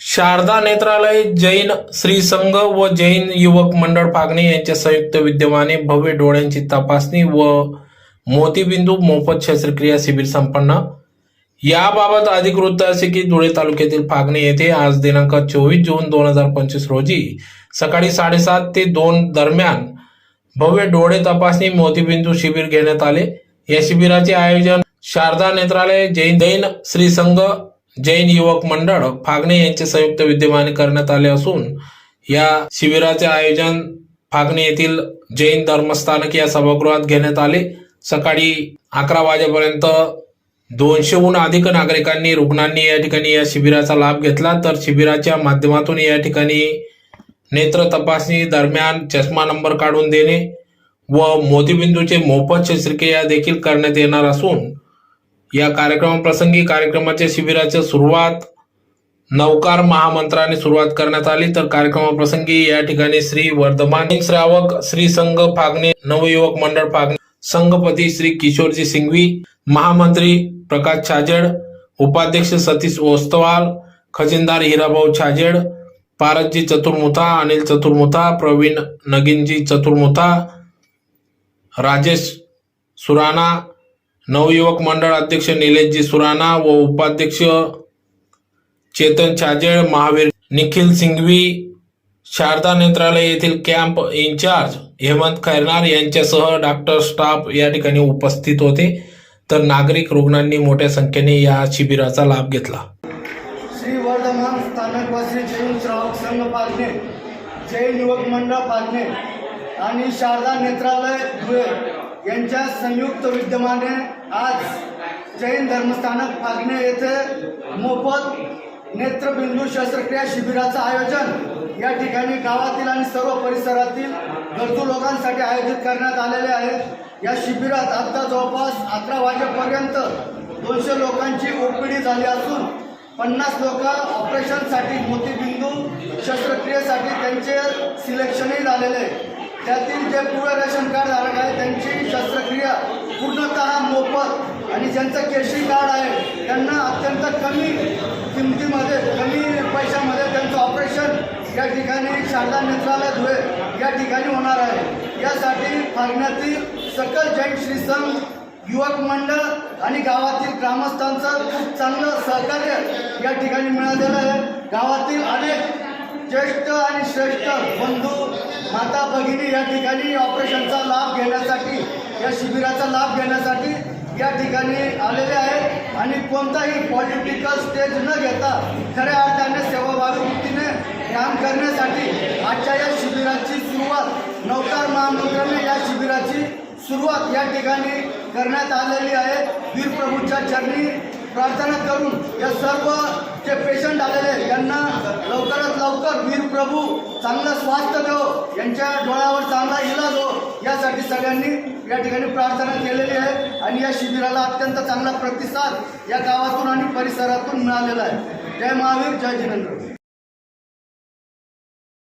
शारदा नेत्रालय जैन श्री संघ व जैन युवक मंडळ फागणे यांच्या संयुक्त विद्यमाने भव्य डोळ्यांची तपासणी व मोतीबिंदू मोफत शस्त्रक्रिया शिबिर संपन्न. याबाबत अधिक वृत्त असे की धुळे तालुक्यातील फागणे येथे आज दिनांक चोवीस जून दोन हजार पंचवीस रोजी सकाळी साडेसात ते दोन दरम्यान भव्य डोळे तपासणी मोतीबिंदू शिबिर घेण्यात आले. या शिबिराचे आयोजन शारदा नेत्रालय जैन जैन श्री संघ जैन युवक मंडळ फागणे यांचे संयुक्त विद्यमाने करण्यात आले असून या शिबिराचे आयोजन फागणे येथील जैन धर्मस्थानक या सभागृहात घेण्यात आले. सकाळी अकरा वाजेपर्यंत दोनशेहून अधिक नागरिकांनी रुग्णांनी या ठिकाणी या शिबिराचा लाभ घेतला. तर शिबिराच्या माध्यमातून या ठिकाणी नेत्र तपासणी दरम्यान चष्मा नंबर काढून देणे व मोतीबिंदूचे मोफत शस्त्रक्रिया देखील करण्यात येणार असून या कार्यक्रमाप्रसंगी कार्यक्रमाच्या शिबिराची सुरुवात नवकार महामंत्राने सुरुवात करण्यात आली. तर कार्यक्रमाप्रसंगी या ठिकाणी श्री वर्धमान श्रावक श्री संघ फागणे नवयुवक मंडळ फागणे संघपती श्री किशोरजी सिंघवी महामंत्री प्रकाश छाजेड उपाध्यक्ष सतीश ओस्तवाल खजिनदार हिराभाऊ छाजेड पारसजी चतुर्मुथा अनिल चतुर्मुथा प्रवीण नगिनजी चतुर्मुथा राजेश सुराणा नवयुवक मंडळ अध्यक्ष निलेशजी सुराणा व उपाध्यक्ष चेतन छाजेळ महावीर निखिल सिंघवी शारदा नेत्रालय येथील कॅम्प इन्चार्ज हेमंत खैरनार यांच्यासह डॉक्टर स्टाफ या ठिकाणी उपस्थित होते. तर नागरिक रुग्णांनी मोठ्या संख्येने या शिबिराचा लाभ घेतला. श्री वर्धमान स्थानकवासी जैन श्रावक संघ पालणे जैन युवक मंडळ पालणे आणि शारदा नेत्रालय धुळे यांच्या संयुक्त विद्यमाने आज जैन धर्मस्थानक फागणे येथे मोफत नेत्रबिंदू शस्त्रक्रिया शिबिराचं आयोजन या ठिकाणी गावातील आणि सर्व परिसरातील गरजू लोकांसाठी आयोजित करण्यात आलेले आहे. या शिबिरात आता जवळपास अकरा वाजेपर्यंत दोनशे लोकांची ओपीडी झाली असून पन्नास लोक ऑपरेशनसाठी मोतीबिंदू शस्त्रक्रियेसाठी त्यांचे सिलेक्शनही झालेले आहे. त्यातील जे पूर्ण रेशन कार्ड धारक आहे त्यांची शस्त्रक्रिया पूर्णतः मोफत आणि ज्यांचं केशी कार्ड आहे त्यांना अत्यंत कमी किमतीमध्ये कमी पैशामध्ये त्यांचं ऑपरेशन या ठिकाणी शारदा नेत्रालय धुळे या ठिकाणी होणार आहे. यासाठी फागण्यातील सकल जैन श्रीसंघ युवक मंडळ आणि गावातील ग्रामस्थांचं खूप चांगलं सहकार्य या ठिकाणी मिळालेलं आहे. गावातील अनेक ज्येष्ठ आणि श्रेष्ठ बंधू माता भगिनी या ठिकाणी ऑपरेशनचा लाभ घेण्यासाठी या शिबिराचा लाभ घेण्यासाठी या ठिकाणी आलेले आहेत. आणि कोणताही पॉलिटिकल स्टेज न घेता खऱ्या अर्थाने सेवाभावी वृत्तीने काम करण्यासाठी आजच्या या शिबिराची सुरुवात नवकार महामंत्र्याने या शिबिराची सुरुवात या ठिकाणी करण्यात आलेली आहे. वीरप्रभूंच्या चरणी प्रार्थना करून या जे पेशंट आलेले आहेत लवकरात लवकर वीर प्रभू चांगलं स्वास्थ्य देव यांच्या डोळ्यावर चांगला इलाज हो यासाठी सगळ्यांनी या ठिकाणी प्रार्थना केलेली आहे. आणि या शिबिराला अत्यंत चांगला प्रतिसाद या गावातून आणि परिसरातून मिळालेला आहे. जय महावीर जय जिनेंद्र.